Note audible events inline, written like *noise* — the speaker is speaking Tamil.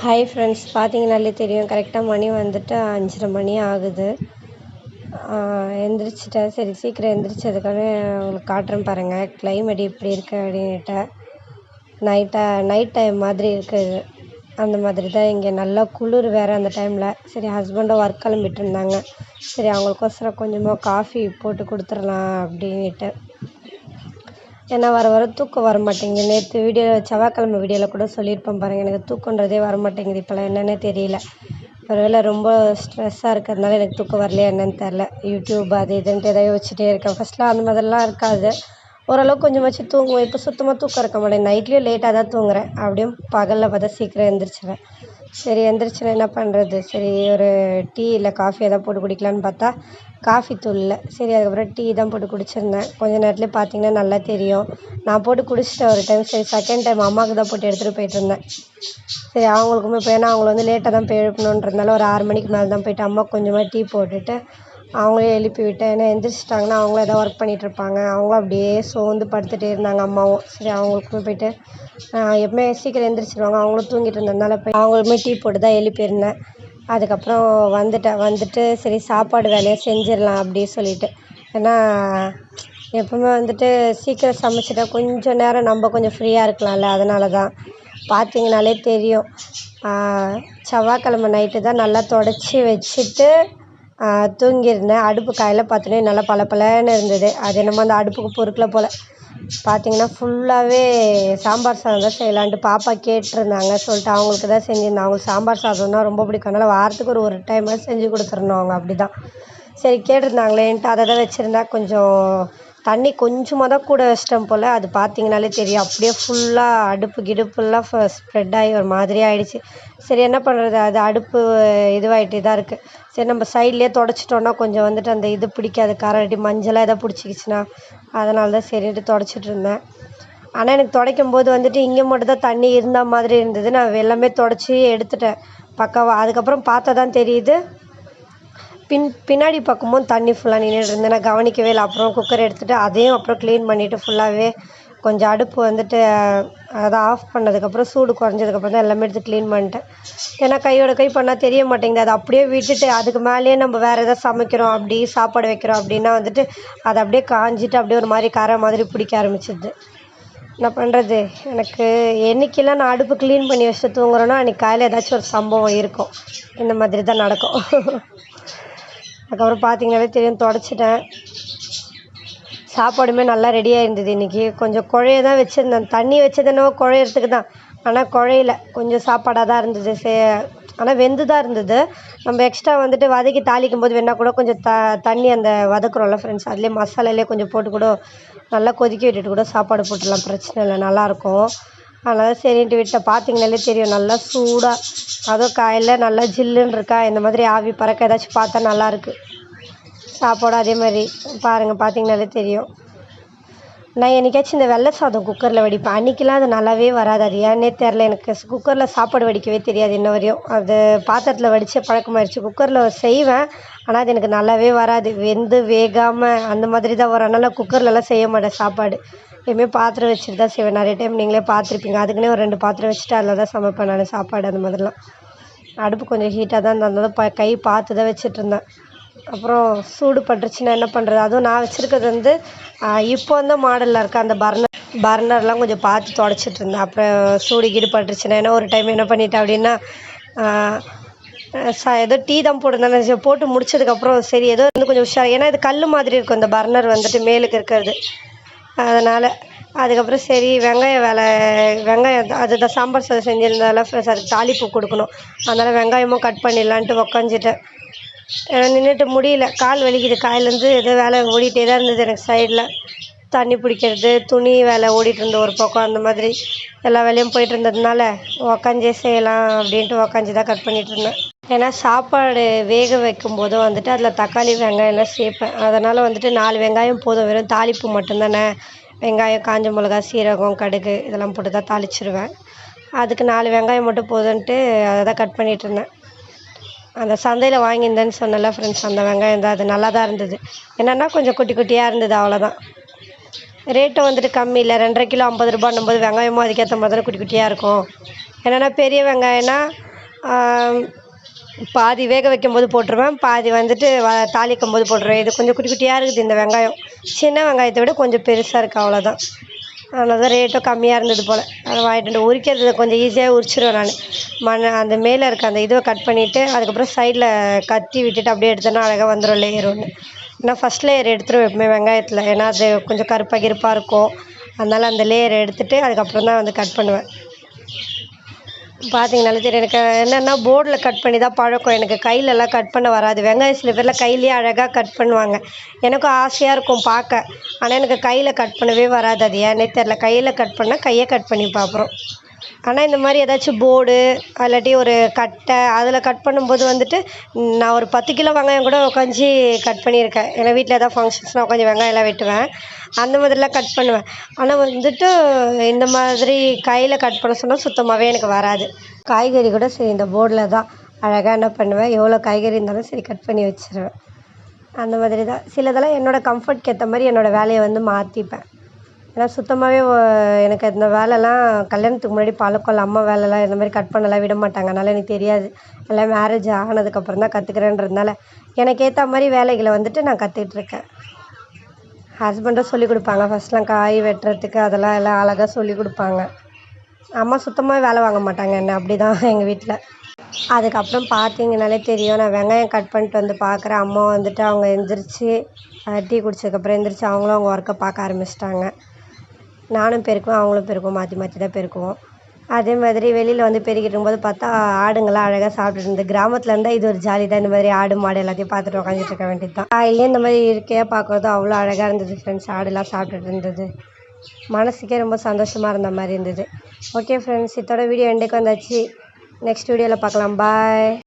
ஹாய் ஃப்ரெண்ட்ஸ் பார்த்தீங்கனாலே தெரியும். கரெக்டாக மணி வந்துட்டு அஞ்சரை மணி ஆகுது. எந்திரிச்சிட்டேன். சரி சீக்கிரம் எந்திரிச்சதுக்காக உங்களுக்கு காட்டுறேன் பாருங்கள் கிளைமேட் எப்படி இருக்குது அப்படின்ட்டு நைட்டாக நைட் டைம் மாதிரி இருக்குது அந்த மாதிரி தான் இங்கே நல்லா குளிர் வேறு அந்த டைமில் சரி ஹஸ்பண்டும் ஒர்க் கிளம்பிட்டு இருந்தாங்க. சரி அவங்களுக்கோசரம் கொஞ்சமாக காஃபி போட்டு கொடுத்துர்லாம் அப்படின்ட்டு ஏன்னா வர வர தூக்கம் வர மாட்டேங்குது நேற்று வீடியோ செவ்வாய்க்கிழமை வீடியோவில் கூட சொல்லியிருப்பேன் பாருங்கள் எனக்கு தூக்கன்றதே வர மாட்டேங்குது இப்போலாம் என்னென்னே தெரியல. ஒருவேளை ரொம்ப ஸ்ட்ரெஸ்ஸாக இருக்கிறதுனால எனக்கு தூக்கம் வரலையா என்னன்னு தெரில யூடியூப் அது இதுன்ட்டு எதாவது வச்சுட்டே இருக்கேன். ஃபஸ்ட்லாம் அந்த மாதிரிலாம் இருக்காது. ஓரளவுக்கு கொஞ்சமாச்சும் தூங்குவேன். இப்போ சுத்தமாக தூக்கம் இருக்க மாட்டேன். நைட்லேயும் லேட்டாக தான் தூங்குறேன். அப்படியும் பகலில் பார்த்தா சீக்கிரம் எந்திரிச்சிடுவேன் சரி எந்திரிச்சோன்னே என்ன பண்ணுறது சரி ஒரு டீ இல்லை காஃபி எதாவது போட்டு குடிக்கலான்னு பார்த்தா காஃபி தூள் இல்லை. சரி அதுக்கப்புறம் டீ தான் போட்டு குடிச்சிருந்தேன். கொஞ்ச நேரத்துலேயே பார்த்தீங்கன்னா நல்லா தெரியும். நான் போட்டு குடிச்சிட்டேன் ஒரு டைம் சரி செகண்ட் டைம் அம்மாவுக்கு தான் போட்டு எடுத்துகிட்டு போயிட்டுருந்தேன் சரி அவங்களுக்குமே இப்போ ஏன்னா அவங்கள வந்து லேட்டாக தான் போய் எழுப்பணுன்றதுனால ஒரு ஆறு மணிக்கு மேலே தான் போயிட்டு அம்மாவுக்கு கொஞ்சமாக டீ போட்டுட்டு அவங்களே எழுப்பி விட்டேன் ஏன்னா எந்திரிச்சிட்டாங்கன்னா அவங்களும் எதாவது ஒர்க் பண்ணிகிட்ருப்பாங்க அவங்களும் அப்படியே சோர்ந்து படுத்துகிட்டே இருந்தாங்க அம்மாவும். சரி அவங்களுக்கும் போயிட்டு எப்பவுமே சீக்கிரம் எழுந்திரிச்சிருவாங்க அவங்களும் தூங்கிட்டு இருந்ததுனால போய் அவங்களுமே டீ போட்டு தான் எழுப்பியிருந்தேன். அதுக்கப்புறம் வந்துட்டேன். வந்துட்டு சரி சாப்பாடு வேலையை செஞ்சிடலாம் அப்படி சொல்லிட்டு. ஏன்னா எப்பவுமே வந்துட்டு சீக்கிரம் சமைச்சிட்டா கொஞ்சம் நேரம் நம்ம கொஞ்சம் ஃப்ரீயாக இருக்கலாம்ல. அதனால தான். பார்த்தீங்கனாலே தெரியும். செவ்வாய்க்கிழம நைட்டு தான் நல்லா தொடச்சி வச்சுட்டு தூங்கியிருந்தேன். அடுப்பு காயில் பார்த்தோன்னே நல்லா பளபளன்னு இருந்தது. அது என்னமோ அந்த அடுப்புக்கு பொறுக்கல போல். பார்த்தீங்கன்னா ஃபுல்லாகவே சாம்பார் சாதம் தான் செய்யலான்ட்டு பாப்பா கேட்டிருந்தாங்க. சொல்லிட்டு அவங்களுக்கு தான் செஞ்சுருந்தேன். அவங்களுக்கு சாம்பார் சாதம்னா ரொம்ப பிடிக்கும். அதனால் வாரத்துக்கு ஒரு ஒரு டைமாவது செஞ்சு கொடுத்துரணும் அவங்க அப்படி தான் சரி கேட்டிருந்தாங்களேன்ட்டு அதை தான் வச்சுருந்தேன் கொஞ்சம் தண்ணி கொஞ்சமாக தான் கூட வச்சிட்டேன் போல். அது பார்த்தீங்கனாலே தெரியும். அப்படியே ஃபுல்லாக அடுப்பு கிடுப்புலாம் ஃப ஸ்ப்ரெட் ஆகி ஒரு மாதிரி ஆகிடுச்சி சரி என்ன பண்ணுறது அது அடுப்பு இதுவாகிட்டே தான் இருக்குது சரி நம்ம சைட்லேயே தொடச்சிட்டோன்னா கொஞ்சம் வந்துட்டு அந்த இது பிடிக்காது. கரடி மஞ்சளாக எதாவது பிடிச்சிக்கிச்சின்னா அதனால தான் சரின்ட்டு தொடச்சிட்டு இருந்தேன். ஆனால் எனக்கு துடைக்கும் போது வந்துட்டு இங்கே மட்டும் தான் தண்ணி இருந்த மாதிரி இருந்தது. நான் எல்லாமே தொடச்சி எடுத்துட்டேன். பக்காவாக அதுக்கப்புறம் பார்த்தா தான் தெரியுது. பின் பின்னாடி பக்கமும் தண்ணி ஃபுல்லாக நின்றுட்டு இருந்தேன் நான் கவனிக்கவே இல்லை. அப்புறம் குக்கர் எடுத்துகிட்டு அதையும் அப்புறம் க்ளீன் பண்ணிவிட்டு ஃபுல்லாகவே கொஞ்சம் அடுப்பு வந்துட்டு அதை ஆஃப் பண்ணதுக்கப்புறம் சூடு குறைஞ்சதுக்கப்புறம் தான் எல்லாமே எடுத்து க்ளீன் பண்ணிட்டேன். ஏன்னா கையோட கை பண்ணால் தெரிய மாட்டேங்குது. அதை அப்படியே விட்டுட்டு அதுக்கு மேலேயே நம்ம வேறு எதாவது சமைக்கிறோம் அப்படி சாப்பாடு வைக்கிறோம் அப்படின்னா வந்துட்டு அதை அப்படியே காஞ்சிட்டு அப்படியே ஒரு மாதிரி கரை மாதிரி பிடிக்க ஆரம்பிச்சிது என்ன பண்ணுறது எனக்கு என்றைக்கெல்லாம் நான் அடுப்பு க்ளீன் பண்ணி வச்சுட்டு தூங்குறேன்னா அன்றைக்கி காலையில் ஏதாச்சும் ஒரு சம்பவம் இருக்கும். இந்த மாதிரி தான் நடக்கும். *laughs* அதுக்கப்புறம் பார்த்தீங்கன்னாலே தெரியும் தொடச்சிட்டேன். சாப்பாடுமே நல்லா ரெடியாக இருந்தது இன்றைக்கி கொஞ்சம் குழைய தான் வச்சுருந்தேன். தண்ணி வச்சது என்னவோ குழையிறதுக்கு தான். ஆனால் குழையில. கொஞ்சம் சாப்பாடாக தான் இருந்தது. சே ஆனால் வெந்து தான் இருந்தது. நம்ம எக்ஸ்ட்ரா வந்துட்டு வதக்கி தாளிக்கும் போது வேணால் கூட கொஞ்சம் த தண்ணி அந்த வதக்குறோம்ல ஃப்ரெண்ட்ஸ் அதுலேயே மசாலாலே கொஞ்சம் போட்டு கூட நல்லா கொதிக்க விட்டுட்டு கூட சாப்பாடு போட்டுடலாம். பிரச்சனை இல்லை. நல்லாயிருக்கும் அதனால் சரின்ட்டு விட்டேன் பார்த்தீங்கனாலே தெரியும். நல்லா சூடாக அதுவும் காயில் நல்லா ஜில்லுன்னு இருக்கா? இந்த மாதிரி ஆவி பறக்க ஏதாச்சும் பார்த்தா நல்லாயிருக்கு சாப்பாடு அதே மாதிரி பாருங்கள் பார்த்தீங்கனாலே தெரியும். நான் என்னைக்காச்சும் இந்த வெள்ளை சாதம் குக்கரில் வடிப்பேன். அன்றைக்கெலாம் அது நல்லாவே வராது. அது ஏன்னே தெரில எனக்கு குக்கரில் சாப்பாடு வடிக்கவே தெரியாது இன்ன வரையும். அது பாத்திரத்தில் வடித்த பழக்கமாயிடுச்சு குக்கரில் செய்வேன். ஆனால் அது எனக்கு நல்லாவே வராது. வெந்து வேகாமல் அந்த மாதிரி தான் வரும். அதனால் குக்கர்லலாம் செய்ய மாட்டேன் சாப்பாடு. எப்பயுமே பாத்திரம் வச்சுட்டு தான் செய்வேன். நிறைய டைம் நீங்களே பார்த்துருப்பீங்க அதுக்குன்னே ஒரு ரெண்டு பாத்திரம் வச்சுட்டு அதில் தான் சமைப்பேன் நான் சாப்பாடு அந்த மாதிரிலாம். அடுப்பு கொஞ்சம் ஹீட்டாக தான் இருந்தது. ப கை பார்த்து தான் வச்சிட்ருந்தேன் அப்புறம் சூடு பட்டுருச்சுன்னா என்ன பண்ணுறது அதுவும் நான் வச்சுருக்கிறது வந்து இப்போ வந்த மாடலில் இருக்க அந்த பர்னர் பர்னர்லாம் கொஞ்சம் பார்த்து தொடச்சிட்டு இருந்தேன். அப்புறம் சூடு கீடு பட்டுருச்சுன்னா ஏன்னா ஒரு டைம் என்ன பண்ணிட்டேன் அப்படின்னா ச ஏதோ டீ தான் போட்டிருந்தேன். போட்டு முடிச்சதுக்கப்புறம் சரி ஏதோ வந்து கொஞ்சம் உஷார் ஏன்னா இது கல் மாதிரி இருக்கும். இந்த பர்னர் வந்துட்டு மேலுக்கு இருக்கிறது. அதனால் அதுக்கப்புறம் சரி வெங்காயம் வேலை வெங்காயம் அதுதான் சாம்பார் சாதம் செஞ்சுருந்தால அதுக்கு தாளிப்பு கொடுக்கணும். அதனால் வெங்காயமும் கட் பண்ணிடலான்ட்டு உக்காந்துட்டேன். நின்றுட்டு முடியல. கால் வலிக்குது. காலையிலேருந்து ஏதோ வேலை ஓடிட்டே தான் இருந்தது எனக்கு சைடில் தண்ணி பிடிக்கிறது துணி வேலை ஓடிட்டு இருந்த ஒரு பக்கம் அந்த மாதிரி. எல்லா வேலையும் போயிட்டு இருந்ததுனால உக்காந்தே செய்யலாம் அப்படின்ட்டு உக்காந்து தான் கட் பண்ணிகிட்டு இருந்தேன். ஏன்னா சாப்பாடு வேக வைக்கும் போதும் வந்துட்டு அதில் தக்காளி வெங்காயம்லாம் சேர்ப்பேன். அதனால் வந்துட்டு நாலு வெங்காயம் போதும். வெறும் தாளிப்பு மட்டும்தானே. வெங்காயம் காஞ்ச மிளகா சீரகம் கடுகு இதெல்லாம் போட்டு தான் தாளிச்சிடுவேன் அதுக்கு நாலு வெங்காயம் மட்டும் போதும்ன்ட்டு அதை தான் கட் பண்ணிகிட்டு இருந்தேன். அந்த சந்தையில் வாங்கியிருந்தேன்னு சொன்னேன்ல ஃப்ரெண்ட்ஸ் அந்த வெங்காயம் தான். அது நல்லா தான் இருந்தது. என்னென்னா கொஞ்சம் குட்டி குட்டியாக இருந்தது அவ்வளோதான் ரேட்டும் வந்துட்டு கம்மி இல்லை. ரெண்டரை கிலோ ஐம்பது ரூபான்னும்போது வெங்காயமும் அதுக்கேற்ற மாதிரி தானே குட்டி குட்டியாக இருக்கும். என்னென்னா பெரிய வெங்காயம்னா பாதி வேக வைக்கும்போது போட்டுருவேன் பாதி வந்துட்டு வ தாளிக்கும் போது போட்டுருவேன். இது கொஞ்சம் குட்டி குட்டியாக இருக்குது இந்த வெங்காயம். சின்ன வெங்காயத்தை விட கொஞ்சம் பெருசாக இருக்குது அவ்வளோதான் அதனால தான் ரேட்டும் கம்மியாக இருந்தது போல். அதை வாங்கிட்டு வந்து உரிக்கிறது கொஞ்சம் ஈஸியாக உரிச்சிடுவேன் நான். மண் அந்த மேலே இருக்க அந்த இதுவை கட் பண்ணிவிட்டு அதுக்கப்புறம் சைடில் கத்தி விட்டுட்டு அப்படியே எடுத்தோன்னா அழகாக வந்துடும் லேயர் ஒன்று நான் ஃபஸ்ட் லேயர் எடுத்துருவேன் எப்பவுமே வெங்காயத்தில். ஏன்னா அது கொஞ்சம் கருப்பாக கிருப்பாக இருக்கும். அதனால் அந்த லேயர் எடுத்துகிட்டு அதுக்கப்புறம் தான் வந்து கட் பண்ணுவேன். பார்த்தீங்கனாலே தெரியும். எனக்கு என்னென்னா போர்டில் கட் பண்ணி தான் பழக்கம். எனக்கு கையிலலாம் கட் பண்ண வராது. வெங்காயம் சில பேர்லாம் கையிலேயே அழகாக கட் பண்ணுவாங்க. எனக்கும் ஆசையாக இருக்கும் பார்க்க. ஆனால் எனக்கு கையில் கட் பண்ணவே வராது அது ஏன்னே தெரில கையில் கட் பண்ணால் கையை கட் பண்ணி அப்புறம் ஆனால் இந்த மாதிரி ஏதாச்சும் போர்டு இல்லாட்டி ஒரு கட்டை அதில் கட் பண்ணும்போது வந்துட்டு நான் ஒரு பத்து கிலோ வெங்காயம் கூட உட்காந்து கட் பண்ணியிருக்கேன். ஏன்னா வீட்டில் ஏதாவது ஃபங்க்ஷன்ஸ்னால் உட்காந்து வெங்காயம்லாம் வெட்டுவேன். அந்த மாதிரிலாம் கட் பண்ணுவேன். ஆனால் வந்துட்டு இந்த மாதிரி கையில் கட் பண்ண சொன்னால் சுத்தமாகவே எனக்கு வராது. காய்கறி கூட சரி இந்த போர்டில் தான். அழகாக என்ன பண்ணுவேன் எவ்வளோ காய்கறி இருந்தாலும் சரி கட் பண்ணி வச்சுருவேன். அந்த மாதிரி தான். சிலதெல்லாம் என்னோடய கம்ஃபர்ட்க்கு ஏற்ற மாதிரி என்னோடய வேலையை வந்து மாற்றிப்பேன் ஏன்னா சுத்தமாகவே எனக்கு இந்த வேலைலாம் கல்யாணத்துக்கு முன்னாடி பழக்கம் அம்மா வேலைலாம் இந்த மாதிரி கட் பண்ணலாம் விட மாட்டாங்க. அதனால் எனக்கு தெரியாது. எல்லாம் மேரேஜ் ஆனதுக்கப்புறம் தான் கற்றுக்கிறேன்றதுனால எனக்கு ஏற்ற மாதிரி வேலைகளை வந்துட்டு நான் கற்றுக்கிட்ருக்கேன் ஹஸ்பண்டும் சொல்லிக் கொடுப்பாங்க. ஃபஸ்ட்லாம் காய் வெட்டுறதுக்கு அதெல்லாம் எல்லாம் அழகாக சொல்லிக் கொடுப்பாங்க. அம்மா சுத்தமாக வேலை வாங்க மாட்டாங்க என்ன. அப்படி தான் எங்கள் வீட்டில் அதுக்கப்புறம் பார்த்தீங்கனாலே தெரியும். நான் வெங்காயம் கட் பண்ணிட்டு வந்து பார்க்குறேன் அம்மா வந்துட்டு அவங்க எந்திரிச்சு டீ குடிச்சதுக்கப்புறம் எந்திரிச்சு அவங்களும் அவங்க ஒர்க்கை பார்க்க ஆரம்பிச்சிட்டாங்க. நானும் பெருக்குவேன் அவங்களும் பெருக்குவோம் மாற்றி மாற்றி தான் பெருக்குவோம். அதே மாதிரி வெளியில் வந்து பெருக்கிட்டு இருக்கும்போது பார்த்தா ஆடுங்கள்லாம் அழகாக சாப்பிட்டுட்டு இருந்தது. கிராமத்தில் இருந்தால் இது ஒரு ஜாலி தான். இந்த மாதிரி ஆடு மாடு எல்லாத்தையும் பார்த்துட்டு உட்காந்துட்டு இருக்க வேண்டியது தான். இல்லையே இந்த மாதிரி இயற்கையாக பார்க்குறது அவ்வளோ அழகாக இருந்தது ஃப்ரெண்ட்ஸ் ஆடுலாம் சாப்பிட்டுட்டு இருந்தது. மனசுக்கே ரொம்ப சந்தோஷமாக இருந்த மாதிரி இருந்தது. ஓகே ஃப்ரெண்ட்ஸ் இதோட வீடியோ எண்டுக்கு வந்தாச்சு. நெக்ஸ்ட் வீடியோவில் பார்க்கலாம். பாய்